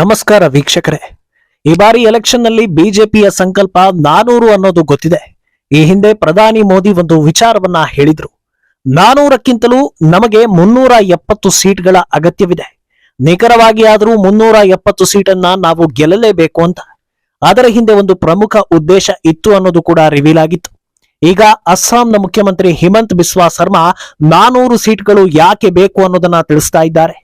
ನಮಸ್ಕಾರ ವೀಕ್ಷಕರೇ. ಈ ಬಾರಿ ಎಲೆಕ್ಷನ್ನಲ್ಲಿ ಬಿಜೆಪಿಯ ಸಂಕಲ್ಪ ನಾನೂರು ಅನ್ನೋದು ಗೊತ್ತಿದೆ. ಈ ಹಿಂದೆ ಪ್ರಧಾನಿ ಮೋದಿ ಒಂದು ವಿಚಾರವನ್ನ ಹೇಳಿದ್ರು. ನಾನೂರಕ್ಕಿಂತಲೂ ನಮಗೆ ಮುನ್ನೂರ ಎಪ್ಪತ್ತು ಸೀಟ್ಗಳ ಅಗತ್ಯವಿದೆ. ನಿಖರವಾಗಿ ಆದರೂ ಮುನ್ನೂರ ಎಪ್ಪತ್ತು ಸೀಟನ್ನ ನಾವು ಗೆಲ್ಲಲೇಬೇಕು ಅಂತ. ಅದರ ಹಿಂದೆ ಒಂದು ಪ್ರಮುಖ ಉದ್ದೇಶ ಇತ್ತು ಅನ್ನೋದು ಕೂಡ ರಿವೀಲ್ ಆಗಿತ್ತು. ಈಗ ಅಸ್ಸಾಂನ ಮುಖ್ಯಮಂತ್ರಿ ಹಿಮಂತ್ ಬಿಸ್ವಾ ಶರ್ಮಾ ನಾನೂರು ಸೀಟ್ಗಳು ಯಾಕೆ ಬೇಕು ಅನ್ನೋದನ್ನ ತಿಳಿಸ್ತಾ ಇದ್ದಾರೆ.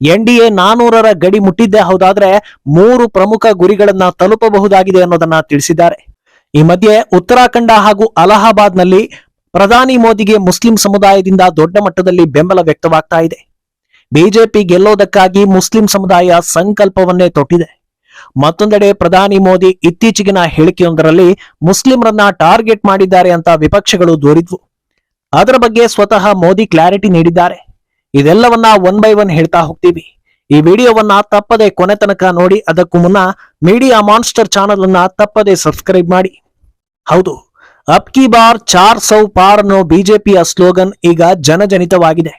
ಎನ್ಡಿಎ ನಾನೂರರ ಗಡಿ ಮುಟ್ಟಿದ್ದೇ ಹೌದಾದ್ರೆ ಮೂರು ಪ್ರಮುಖ ಗುರಿಗಳನ್ನ ತಲುಪಬಹುದಾಗಿದೆ ಅನ್ನೋದನ್ನ ತಿಳಿಸಿದ್ದಾರೆ. ಈ ಮಧ್ಯೆ ಉತ್ತರಾಖಂಡ ಹಾಗೂ ಅಲಹಾಬಾದ್ನಲ್ಲಿ ಪ್ರಧಾನಿ ಮೋದಿಗೆ ಮುಸ್ಲಿಂ ಸಮುದಾಯದಿಂದ ದೊಡ್ಡ ಮಟ್ಟದಲ್ಲಿ ಬೆಂಬಲ ವ್ಯಕ್ತವಾಗ್ತಾ ಇದೆ. ಬಿಜೆಪಿ ಗೆಲ್ಲೋದಕ್ಕಾಗಿ ಮುಸ್ಲಿಂ ಸಮುದಾಯ ಸಂಕಲ್ಪವನ್ನೇ ತೊಟ್ಟಿದೆ. ಮತ್ತೊಂದೆಡೆ ಪ್ರಧಾನಿ ಮೋದಿ ಇತ್ತೀಚೆಗಿನ ಹೇಳಿಕೆಯೊಂದರಲ್ಲಿ ಮುಸ್ಲಿಂರನ್ನ ಟಾರ್ಗೆಟ್ ಮಾಡಿದ್ದಾರೆ ಅಂತ ವಿಪಕ್ಷಗಳು ದೂರಿದ್ವು. ಅದರ ಬಗ್ಗೆ ಸ್ವತಃ ಮೋದಿ ಕ್ಲಾರಿಟಿ ನೀಡಿದ್ದಾರೆ. ಇದೆಲ್ಲವನ್ನ ಒನ್ ಬೈ ಒನ್ ಹೇಳ್ತಾ ಹೋಗ್ತೀವಿ. ಈ ವಿಡಿಯೋವನ್ನ ತಪ್ಪದೆ ಕೊನೆ ತನಕ ನೋಡಿ, ಅದಕ್ಕೂ ಮುನ್ನ ಮೀಡಿಯಾ ಮಾನ್ಸ್ಟರ್ ಚಾನಲ್ ಅನ್ನ ತಪ್ಪದೆ ಸಬ್ಸ್ಕ್ರೈಬ್ ಮಾಡಿ. ಹೌದು ಅಬ್ ಕಿ ಬಾರ್ ಚಾರ್ ಸೌ ಪಾರ್ ಅನ್ನೋ ಬಿಜೆಪಿಯ ಸ್ಲೋಗನ್ ಈಗ ಜನಜನಿತವಾಗಿದೆ.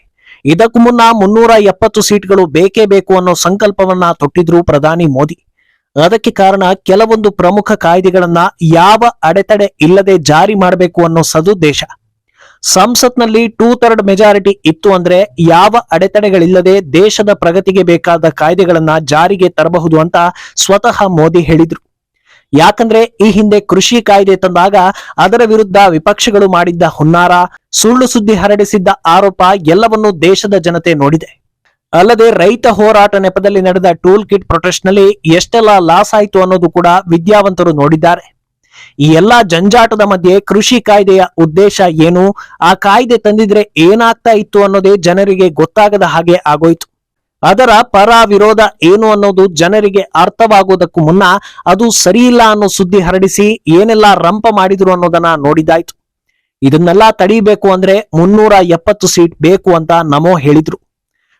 ಇದಕ್ಕೂ ಮುನ್ನ ಮುನ್ನೂರ ಎಪ್ಪತ್ತು ಸೀಟ್ಗಳು ಬೇಕೇ ಬೇಕು ಅನ್ನೋ ಸಂಕಲ್ಪವನ್ನ ತೊಟ್ಟಿದ್ರು ಪ್ರಧಾನಿ ಮೋದಿ. ಅದಕ್ಕೆ ಕಾರಣ ಕೆಲವೊಂದು ಪ್ರಮುಖ ಕಾಯ್ದೆಗಳನ್ನ ಯಾವ ಅಡೆತಡೆ ಇಲ್ಲದೆ ಜಾರಿ ಮಾಡಬೇಕು ಅನ್ನೋ ಸದುದ್ದೇಶ. ಸಂಸತ್ನಲ್ಲಿ ಟೂ ಥರ್ಡ್ ಮೆಜಾರಿಟಿ ಇತ್ತು ಅಂದ್ರೆ ಯಾವ ಅಡೆತಡೆಗಳಿಲ್ಲದೆ ದೇಶದ ಪ್ರಗತಿಗೆ ಬೇಕಾದ ಕಾಯ್ದೆಗಳನ್ನ ಜಾರಿಗೆ ತರಬಹುದು ಅಂತ ಸ್ವತಃ ಮೋದಿ ಹೇಳಿದ್ರು. ಯಾಕಂದ್ರೆ ಈ ಹಿಂದೆ ಕೃಷಿ ಕಾಯ್ದೆ ತಂದಾಗ ಅದರ ವಿರುದ್ಧ ವಿಪಕ್ಷಗಳು ಮಾಡಿದ್ದ ಹುನ್ನಾರ, ಸುಳ್ಳು ಸುದ್ದಿ ಹರಡಿಸಿದ್ದ ಆರೋಪ ಎಲ್ಲವನ್ನೂ ದೇಶದ ಜನತೆ ನೋಡಿದೆ. ಅಲ್ಲದೆ ರೈತ ಹೋರಾಟ ನೆಪದಲ್ಲಿ ನಡೆದ ಟೂಲ್ ಕಿಟ್ ಪ್ರೊಟೆಸ್ಟ್ನಲ್ಲಿ ಎಷ್ಟೆಲ್ಲ ಲಾಸ್ ಆಯಿತು ಅನ್ನೋದು ಕೂಡ ವಿದ್ಯಾವಂತರು ನೋಡಿದ್ದಾರೆ. ಈ ಎಲ್ಲಾ ಜಂಜಾಟದ ಮಧ್ಯೆ ಕೃಷಿ ಕಾಯ್ದೆಯ ಉದ್ದೇಶ ಏನು? ಆ ಕಾಯ್ದೆ ತಂದಿದ್ರೆ ಏನಾಗ್ತಾ ಇತ್ತು ಅನ್ನೋದೇ ಜನರಿಗೆ ಗೊತ್ತಾಗದ ಹಾಗೆ ಆಗೋಯ್ತು. ಅದರ ಪರ ವಿರೋಧ ಏನು ಅನ್ನೋದು ಜನರಿಗೆ ಅರ್ಥವಾಗೋದಕ್ಕೂ ಮುನ್ನ ಅದು ಸರಿಯಿಲ್ಲ ಅನ್ನೋ ಸುದ್ದಿ ಹರಡಿಸಿ ಏನೆಲ್ಲ ರಂಪ ಮಾಡಿದ್ರು ಅನ್ನೋದನ್ನ ನೋಡಿದಾಯ್ತು ಇದನ್ನೆಲ್ಲ ತಡೀಬೇಕು ಅಂದ್ರೆ ಮುನ್ನೂರ ಎಪ್ಪತ್ತು ಸೀಟ್ ಬೇಕು ಅಂತ ನಮೋ ಹೇಳಿದ್ರು.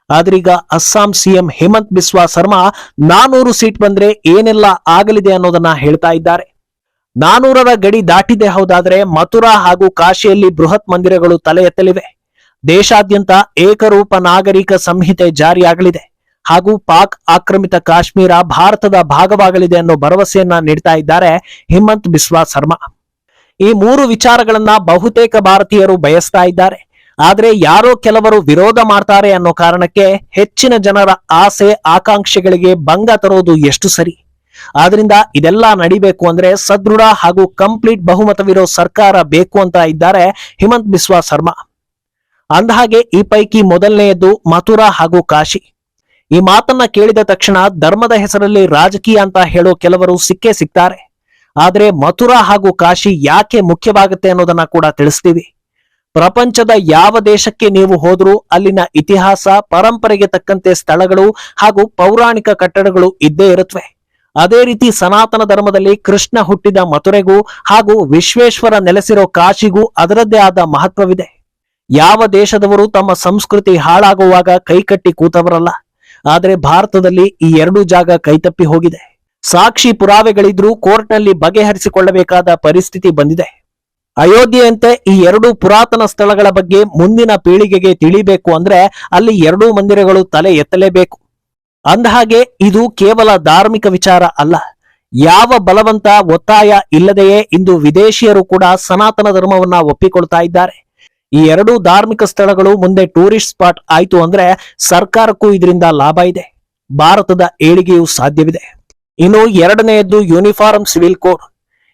ಆದ್ರೀಗ ಅಸ್ಸಾಂ ಸಿಎಂ ಹೇಮಂತ್ ಬಿಸ್ವಾ ಶರ್ಮಾ ನಾನೂರು ಸೀಟ್ ಬಂದ್ರೆ ಏನೆಲ್ಲ ಆಗಲಿದೆ ಅನ್ನೋದನ್ನ ಹೇಳ್ತಾ ಇದ್ದಾರೆ. ನಾನೂರರ ಗಡಿ ದಾಟಿದೆ ಹೌದಾದ್ರೆ ಮಥುರಾ ಹಾಗೂ ಕಾಶಿಯಲ್ಲಿ ಬೃಹತ್ ಮಂದಿರಗಳು ತಲೆ ಎತ್ತಲಿವೆ. ದೇಶಾದ್ಯಂತ ಏಕರೂಪ ನಾಗರಿಕ ಸಂಹಿತೆ ಜಾರಿಯಾಗಲಿದೆ. ಹಾಗೂ ಪಾಕ್ ಆಕ್ರಮಿತ ಕಾಶ್ಮೀರ ಭಾರತದ ಭಾಗವಾಗಲಿದೆ ಅನ್ನೋ ಭರವಸೆಯನ್ನ ನೀಡ್ತಾ ಇದ್ದಾರೆ ಹಿಮಂತ್ ಬಿಸ್ವಾ ಶರ್ಮಾ ಈ ಮೂರು ವಿಚಾರಗಳನ್ನ ಬಹುತೇಕ ಭಾರತೀಯರು ಬಯಸ್ತಾ ಇದ್ದಾರೆ. ಆದರೆ ಯಾರೋ ಕೆಲವರು ವಿರೋಧ ಮಾಡ್ತಾರೆ ಅನ್ನೋ ಕಾರಣಕ್ಕೆ ಹೆಚ್ಚಿನ ಜನರ ಆಸೆ, ಆಕಾಂಕ್ಷೆಗಳಿಗೆ ಭಂಗ ತರೋದು ಎಷ್ಟು ಸರಿ? ಆದ್ರಿಂದ ಇದೆಲ್ಲ ನಡಿಬೇಕು ಅಂದ್ರೆ ಸದೃಢ ಹಾಗೂ ಕಂಪ್ಲೀಟ್ ಬಹುಮತವಿರೋ ಸರ್ಕಾರ ಬೇಕು ಅಂತ ಇದ್ದಾರೆ ಹಿಮಂತ್ ಬಿಸ್ವಾ ಶರ್ಮಾ. ಅಂದಹಾಗೆ ಈ ಪೈಕಿ ಮೊದಲನೆಯದ್ದು ಮಥುರಾ ಹಾಗೂ ಕಾಶಿ. ಈ ಮಾತನ್ನ ಕೇಳಿದ ತಕ್ಷಣ ಧರ್ಮದ ಹೆಸರಲ್ಲಿ ರಾಜಕೀಯ ಅಂತ ಹೇಳೋ ಕೆಲವರು ಸಿಕ್ಕೇ ಸಿಗ್ತಾರೆ ಆದ್ರೆ ಮಥುರಾ ಹಾಗೂ ಕಾಶಿ ಯಾಕೆ ಮುಖ್ಯವಾಗುತ್ತೆ ಅನ್ನೋದನ್ನ ಕೂಡ ತಿಳಿಸ್ತೀವಿ. ಪ್ರಪಂಚದ ಯಾವ ದೇಶಕ್ಕೆ ನೀವು ಹೋದ್ರೂ ಅಲ್ಲಿನ ಇತಿಹಾಸ, ಪರಂಪರೆಗೆ ತಕ್ಕಂತೆ ಸ್ಥಳಗಳು ಹಾಗೂ ಪೌರಾಣಿಕ ಕಟ್ಟಡಗಳು ಇದ್ದೇ ಇರುತ್ತವೆ ಅದೇ ರೀತಿ ಸನಾತನ ಧರ್ಮದಲ್ಲಿ ಕೃಷ್ಣ ಹುಟ್ಟಿದ ಮಥುರೆಗೂ ಹಾಗೂ ವಿಶ್ವೇಶ್ವರ ನೆಲೆಸಿರೋ ಕಾಶಿಗೂ ಅದರದ್ದೇ ಆದ ಮಹತ್ವವಿದೆ. ಯಾವ ದೇಶದವರು ತಮ್ಮ ಸಂಸ್ಕೃತಿ ಹಾಳಾಗುವಾಗ ಕೈಕಟ್ಟಿ ಕೂತವರಲ್ಲ. ಆದರೆ ಭಾರತದಲ್ಲಿ ಈ ಎರಡು ಜಾಗ ಕೈತಪ್ಪಿ ಹೋಗಿದೆ. ಸಾಕ್ಷಿ ಪುರಾವೆಗಳಿದ್ರೂ ಕೋರ್ಟ್ನಲ್ಲಿ ಬಗೆಹರಿಸಿಕೊಳ್ಳಬೇಕಾದ ಪರಿಸ್ಥಿತಿ ಬಂದಿದೆ. ಅಯೋಧ್ಯೆಯಂತೆ ಈ ಎರಡು ಪುರಾತನ ಸ್ಥಳಗಳ ಬಗ್ಗೆ ಮುಂದಿನ ಪೀಳಿಗೆಗೆ ತಿಳಿಬೇಕು ಅಂದ್ರೆ ಅಲ್ಲಿ ಎರಡೂ ಮಂದಿರಗಳು ತಲೆ ಎತ್ತಲೇಬೇಕು. ಅಂದಹಾಗೆ ಇದು ಕೇವಲ ಧಾರ್ಮಿಕ ವಿಚಾರ ಅಲ್ಲ. ಯಾವ ಬಲವಂತ ಒತ್ತಾಯ ಇಲ್ಲದೆಯೇ ಇಂದು ವಿದೇಶಿಯರು ಕೂಡ ಸನಾತನ ಧರ್ಮವನ್ನ ಒಪ್ಪಿಕೊಳ್ತಾ ಇದ್ದಾರೆ. ಈ ಎರಡೂ ಧಾರ್ಮಿಕ ಸ್ಥಳಗಳು ಮುಂದೆ ಟೂರಿಸ್ಟ್ ಸ್ಪಾಟ್ ಆಯ್ತು ಅಂದ್ರೆ ಸರ್ಕಾರಕ್ಕೂ ಇದರಿಂದ ಲಾಭ ಇದೆ. ಭಾರತದ ಏಳಿಗೆಯೂ ಸಾಧ್ಯವಿದೆ. ಇನ್ನು ಎರಡನೆಯದ್ದು ಯೂನಿಫಾರ್ಮ್ ಸಿವಿಲ್ ಕೋಡ್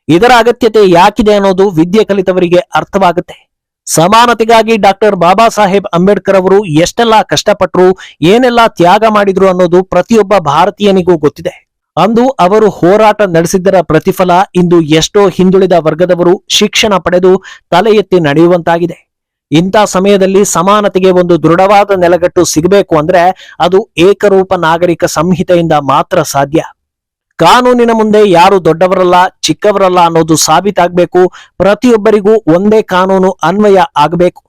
ಇದರ ಅಗತ್ಯತೆ ಯಾಕಿದೆ ಅನ್ನೋದು ವಿದ್ಯೆ ಕಲಿತವರಿಗೆ ಅರ್ಥವಾಗುತ್ತೆ. ಸಮಾನತೆಗಾಗಿ ಡಾಕ್ಟರ್ ಬಾಬಾ ಸಾಹೇಬ್ ಅಂಬೇಡ್ಕರ್ ಅವರು ಎಷ್ಟೆಲ್ಲ ಕಷ್ಟಪಟ್ಟರು ಏನೆಲ್ಲಾ ತ್ಯಾಗ ಮಾಡಿದ್ರು ಅನ್ನೋದು ಪ್ರತಿಯೊಬ್ಬ ಭಾರತೀಯನಿಗೂ ಗೊತ್ತಿದೆ. ಅಂದು ಅವರು ಹೋರಾಟ ನಡೆಸಿದ್ದರ ಪ್ರತಿಫಲ ಇಂದು ಎಷ್ಟೋ ಹಿಂದುಳಿದ ವರ್ಗದವರು ಶಿಕ್ಷಣ ಪಡೆದು ತಲೆ ಎತ್ತಿ ನಡೆಯುವಂತಾಗಿದೆ. ಇಂಥ ಸಮಯದಲ್ಲಿ ಸಮಾನತೆಗೆ ಒಂದು ದೃಢವಾದ ನೆಲಗಟ್ಟು ಸಿಗಬೇಕು ಅಂದ್ರೆ ಅದು ಏಕರೂಪ ನಾಗರಿಕ ಸಂಹಿತೆಯಿಂದ ಮಾತ್ರ ಸಾಧ್ಯ. ಕಾನೂನಿನ ಮುಂದೆ ಯಾರು ದೊಡ್ಡವರಲ್ಲ, ಚಿಕ್ಕವರಲ್ಲ ಅನ್ನೋದು ಸಾಬೀತಾಗಬೇಕು. ಪ್ರತಿಯೊಬ್ಬರಿಗೂ ಒಂದೇ ಕಾನೂನು ಅನ್ವಯ ಆಗಬೇಕು.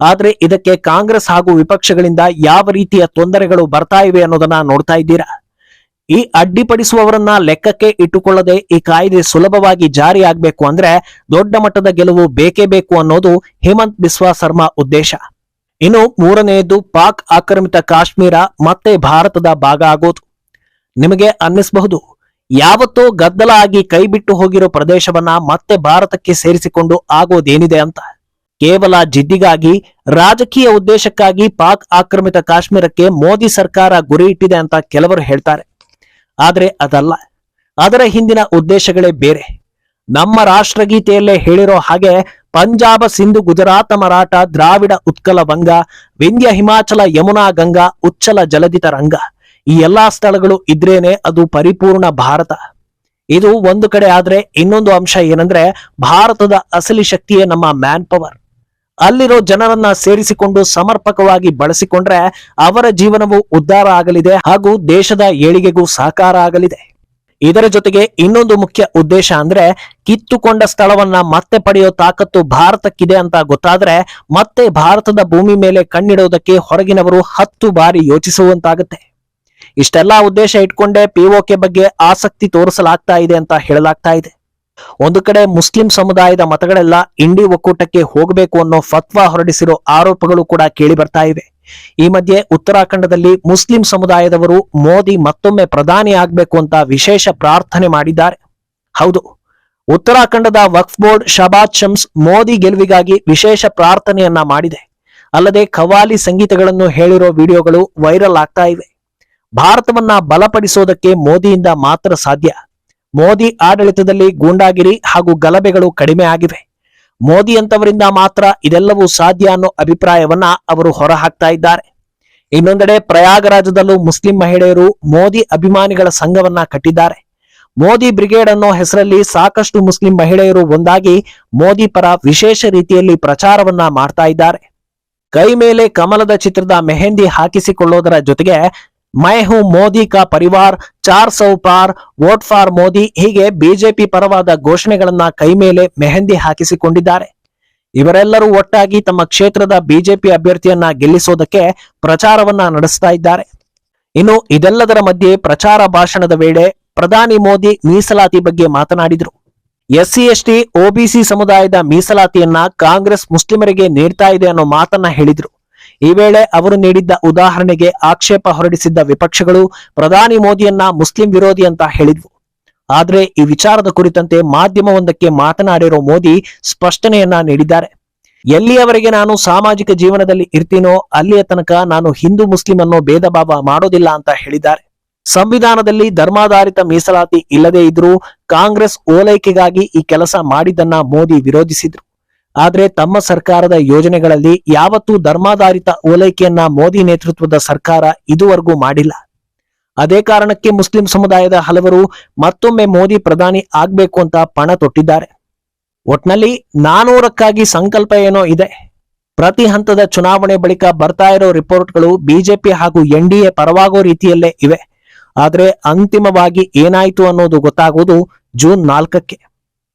ಆದ್ರೆ ಇದಕ್ಕೆ ಕಾಂಗ್ರೆಸ್ ಹಾಗೂ ವಿಪಕ್ಷಗಳಿಂದ ಯಾವ ರೀತಿಯ ತೊಂದರೆಗಳು ಬರ್ತಾ ಇವೆ ಅನ್ನೋದನ್ನ ನೋಡ್ತಾ ಇದ್ದೀರಾ? ಈ ಅಡ್ಡಿಪಡಿಸುವವರನ್ನ ಲೆಕ್ಕಕ್ಕೆ ಇಟ್ಟುಕೊಳ್ಳದೆ ಈ ಕಾಯ್ದೆ ಸುಲಭವಾಗಿ ಜಾರಿ ಆಗ್ಬೇಕು ಅಂದ್ರೆ ದೊಡ್ಡ ಮಟ್ಟದ ಗೆಲುವು ಬೇಕೇ ಬೇಕು ಅನ್ನೋದು ಹೇಮಂತ್ ಬಿಸ್ವಾ ಶರ್ಮಾ ಉದ್ದೇಶ. ಇನ್ನು ಮೂರನೆಯದು ಪಾಕ್ ಆಕ್ರಮಿತ ಕಾಶ್ಮೀರ ಮತ್ತೆ ಭಾರತದ ಭಾಗ ಆಗೋದು. ನಿಮಗೆ ಅನ್ನಿಸಬಹುದು? ಯಾವತ್ತೋ ಗದ್ದಲ ಆಗಿ ಕೈಬಿಟ್ಟು ಹೋಗಿರೋ ಪ್ರದೇಶವನ್ನ ಮತ್ತೆ ಭಾರತಕ್ಕೆ ಸೇರಿಸಿಕೊಂಡು ಆಗೋದೇನಿದೆ ಅಂತ? ಕೇವಲ ಜಿದ್ದಿಗಾಗಿ, ರಾಜಕೀಯ ಉದ್ದೇಶಕ್ಕಾಗಿ ಪಾಕ್ ಆಕ್ರಮಿತ ಕಾಶ್ಮೀರಕ್ಕೆ ಮೋದಿ ಸರ್ಕಾರ ಗುರಿ ಇಟ್ಟಿದೆ ಅಂತ ಕೆಲವರು ಹೇಳ್ತಾರೆ. ಆದರೆ ಅದಲ್ಲ. ಅದರ ಹಿಂದಿನ ಉದ್ದೇಶಗಳೇ ಬೇರೆ. ನಮ್ಮ ರಾಷ್ಟ್ರಗೀತೆಯಲ್ಲೇ ಹೇಳಿರೋ ಹಾಗೆ ಪಂಜಾಬ ಸಿಂಧು ಗುಜರಾತ ಮರಾಠ ದ್ರಾವಿಡ ಉತ್ಕಲ ವಂಗ, ವಿಂಧ್ಯ ಹಿಮಾಚಲ ಯಮುನಾ ಗಂಗಾ ಉಚ್ಚಲ ಜಲದಿತ ರಂಗ. ಈ ಎಲ್ಲಾ ಸ್ಥಳಗಳು ಇದ್ರೇನೆ ಅದು ಪರಿಪೂರ್ಣ ಭಾರತ. ಇದು ಒಂದು ಕಡೆ ಆದ್ರೆ ಇನ್ನೊಂದು ಅಂಶ ಏನಂದ್ರೆ ಭಾರತದ ಅಸಲಿ ಶಕ್ತಿಯೇ ನಮ್ಮ ಮ್ಯಾನ್ ಪವರ್. ಅಲ್ಲಿರೋ ಜನರನ್ನ ಸೇರಿಸಿಕೊಂಡು ಸಮರ್ಪಕವಾಗಿ ಬಳಸಿಕೊಂಡ್ರೆ ಅವರ ಜೀವನವು ಉದ್ಧಾರ ಆಗಲಿದೆ ಹಾಗೂ ದೇಶದ ಏಳಿಗೆಗೂ ಸಹಕಾರ ಆಗಲಿದೆ. ಇದರ ಜೊತೆಗೆ ಇನ್ನೊಂದು ಮುಖ್ಯ ಉದ್ದೇಶ ಅಂದ್ರೆ ಕಿತ್ತುಕೊಂಡ ಸ್ಥಳವನ್ನ ಮತ್ತೆ ಪಡೆಯೋ ತಾಕತ್ತು ಭಾರತಕ್ಕಿದೆ ಅಂತ ಗೊತ್ತಾದ್ರೆ ಮತ್ತೆ ಭಾರತದ ಭೂಮಿ ಮೇಲೆ ಕಣ್ಣಿಡೋದಕ್ಕೆ ಹೊರಗಿನವರು ಹತ್ತು ಬಾರಿ ಯೋಚಿಸುವಂತಾಗುತ್ತೆ. ಇಷ್ಟೆಲ್ಲಾ ಉದ್ದೇಶ ಇಟ್ಕೊಂಡೇ ಪಿಒಕೆ ಬಗ್ಗೆ ಆಸಕ್ತಿ ತೋರಿಸಲಾಗ್ತಾ ಇದೆ ಅಂತ ಹೇಳಲಾಗ್ತಾ ಇದೆ. ಒಂದು ಕಡೆ ಮುಸ್ಲಿಂ ಸಮುದಾಯದ ಮತಗಳೆಲ್ಲ ಇಂಡಿ ಒಕ್ಕೂಟಕ್ಕೆ ಹೋಗಬೇಕು ಅನ್ನೋ ಫತ್ವಾ ಹೊರಡಿಸಿರೋ ಆರೋಪಗಳು ಕೂಡ ಕೇಳಿ ಬರ್ತಾ ಇವೆ. ಈ ಮಧ್ಯೆ ಉತ್ತರಾಖಂಡದಲ್ಲಿ ಮುಸ್ಲಿಂ ಸಮುದಾಯದವರು ಮೋದಿ ಮತ್ತೊಮ್ಮೆ ಪ್ರಧಾನಿ ಆಗ್ಬೇಕು ಅಂತ ವಿಶೇಷ ಪ್ರಾರ್ಥನೆ ಮಾಡಿದ್ದಾರೆ. ಹೌದು, ಉತ್ತರಾಖಂಡದ ವಕ್ಫ್ ಬೋರ್ಡ್ ಶಬಾದ್ ಶಮ್ಸ್ ಮೋದಿ ಗೆಲುವಿಗಾಗಿ ವಿಶೇಷ ಪ್ರಾರ್ಥನೆಯನ್ನ ಮಾಡಿದೆ. ಅಲ್ಲದೆ ಖವಾಲಿ ಸಂಗೀತಗಳನ್ನು ಹೇಳಿರೋ ವಿಡಿಯೋಗಳು ವೈರಲ್ ಆಗ್ತಾ ಇವೆ. ಭಾರತವನ್ನ ಬಲಪಡಿಸೋದಕ್ಕೆ ಮೋದಿಯಿಂದ ಮಾತ್ರ ಸಾಧ್ಯ. ಮೋದಿ ಆಡಳಿತದಲ್ಲಿ ಗೂಂಡಾಗಿರಿ ಹಾಗೂ ಗಲಭೆಗಳು ಕಡಿಮೆ ಆಗಿವೆ. ಮೋದಿ ಅಂತವರಿಂದ ಮಾತ್ರ ಇದೆಲ್ಲವೂ ಸಾಧ್ಯ ಅನ್ನೋ ಅಭಿಪ್ರಾಯವನ್ನ ಅವರು ಹೊರಹಾಕ್ತಾ ಇದ್ದಾರೆ. ಇನ್ನೊಂದೆಡೆ ಪ್ರಯಾಗರಾಜದಲ್ಲೂ ಮುಸ್ಲಿಂ ಮಹಿಳೆಯರು ಮೋದಿ ಅಭಿಮಾನಿಗಳ ಸಂಘವನ್ನ ಕಟ್ಟಿದ್ದಾರೆ. ಮೋದಿ ಬ್ರಿಗೇಡ್ ಅನ್ನೋ ಹೆಸರಲ್ಲಿ ಸಾಕಷ್ಟು ಮುಸ್ಲಿಂ ಮಹಿಳೆಯರು ಒಂದಾಗಿ ಮೋದಿ ಪರ ವಿಶೇಷ ರೀತಿಯಲ್ಲಿ ಪ್ರಚಾರವನ್ನ ಮಾಡ್ತಾ ಇದ್ದಾರೆ. ಕೈ ಮೇಲೆ ಕಮಲದ ಚಿತ್ರದ ಮೆಹಂದಿ ಹಾಕಿಸಿಕೊಳ್ಳೋದರ ಜೊತೆಗೆ ಮೈ ಹೂ ಮೋದಿ ಕಾ ಪರಿವಾರ್, ಚಾರ್ ಸೌ ಪಾರ್, ವೋಟ್ ಫಾರ್ ಮೋದಿ ಹೀಗೆ ಬಿಜೆಪಿ ಪರವಾದ ಘೋಷಣೆಗಳನ್ನ ಕೈಮೇಲೆ ಮೆಹಂದಿ ಹಾಕಿಸಿಕೊಂಡಿದ್ದಾರೆ. ಇವರೆಲ್ಲರೂ ಒಟ್ಟಾಗಿ ತಮ್ಮ ಕ್ಷೇತ್ರದ ಬಿಜೆಪಿ ಅಭ್ಯರ್ಥಿಯನ್ನ ಗೆಲ್ಲಿಸೋದಕ್ಕೆ ಪ್ರಚಾರವನ್ನ ನಡೆಸ್ತಾ ಇದ್ದಾರೆ. ಇನ್ನು ಇದೆಲ್ಲದರ ಮಧ್ಯೆ ಪ್ರಚಾರ ಭಾಷಣದ ವೇಳೆ ಪ್ರಧಾನಿ ಮೋದಿ ಮೀಸಲಾತಿ ಬಗ್ಗೆ ಮಾತನಾಡಿದರು. ಎಸ್ಸಿ, ಎಸ್ಟಿ ಒಬಿಸಿ ಸಮುದಾಯದ ಮೀಸಲಾತಿಯನ್ನ ಕಾಂಗ್ರೆಸ್ ಮುಸ್ಲಿಮರಿಗೆ ನೀಡ್ತಾ ಇದೆ ಅನ್ನೋ ಮಾತನ್ನ ಹೇಳಿದ್ರು. ಈ ವೇಳೆ ಅವರು ನೀಡಿದ್ದ ಉದಾಹರಣೆಗೆ ಆಕ್ಷೇಪ ಹೊರಡಿಸಿದ್ದ ವಿಪಕ್ಷಗಳು ಪ್ರಧಾನಿ ಮೋದಿಯನ್ನ ಮುಸ್ಲಿಂ ವಿರೋಧಿ ಅಂತ ಹೇಳಿದ್ವು. ಆದ್ರೆ ಈ ವಿಚಾರದ ಕುರಿತಂತೆ ಮಾಧ್ಯಮವೊಂದಕ್ಕೆ ಮಾತನಾಡಿರೋ ಮೋದಿ ಸ್ಪಷ್ಟನೆಯನ್ನ ನೀಡಿದ್ದಾರೆ. ಎಲ್ಲಿಯವರೆಗೆ ನಾನು ಸಾಮಾಜಿಕ ಜೀವನದಲ್ಲಿ ಇರ್ತೀನೋ ಅಲ್ಲಿಯ ತನಕ ನಾನು ಹಿಂದೂ ಮುಸ್ಲಿಂ ಅನ್ನೋ ಭೇದ ಭಾವ ಮಾಡೋದಿಲ್ಲ ಅಂತ ಹೇಳಿದ್ದಾರೆ. ಸಂವಿಧಾನದಲ್ಲಿ ಧರ್ಮಾಧಾರಿತ ಮೀಸಲಾತಿ ಇಲ್ಲದೇ ಇದ್ರೂ ಕಾಂಗ್ರೆಸ್ ಓಲೈಕೆಗಾಗಿ ಈ ಕೆಲಸ ಮಾಡಿದ್ದನ್ನ ಮೋದಿ ವಿರೋಧಿಸಿದ್ರು. ಆದ್ರೆ ತಮ್ಮ ಸರ್ಕಾರದ ಯೋಜನೆಗಳಲ್ಲಿ ಯಾವತ್ತೂ ಧರ್ಮಾಧಾರಿತ ಓಲೈಕೆಯನ್ನ ಮೋದಿ ನೇತೃತ್ವದ ಸರ್ಕಾರ ಇದುವರೆಗೂ ಮಾಡಿಲ್ಲ. ಅದೇ ಕಾರಣಕ್ಕೆ ಮುಸ್ಲಿಂ ಸಮುದಾಯದ ಹಲವರು ಮತ್ತೊಮ್ಮೆ ಮೋದಿ ಪ್ರಧಾನಿ ಆಗ್ಬೇಕು ಅಂತ ಪಣ ತೊಟ್ಟಿದ್ದಾರೆ. ಒಟ್ನಲ್ಲಿ ನಾನೂರಕ್ಕಾಗಿ ಸಂಕಲ್ಪ ಏನೋ ಇದೆ. ಪ್ರತಿ ಹಂತದ ಚುನಾವಣೆ ಬಳಿಕ ಬರ್ತಾ ಇರೋ ರಿಪೋರ್ಟ್ಗಳು ಬಿಜೆಪಿ ಹಾಗೂ ಎನ್ಡಿಎ ಪರವಾಗೋ ರೀತಿಯಲ್ಲೇ ಇವೆ. ಆದರೆ ಅಂತಿಮವಾಗಿ ಏನಾಯಿತು ಅನ್ನೋದು ಗೊತ್ತಾಗೋದು ಜೂನ್ ನಾಲ್ಕಕ್ಕೆ.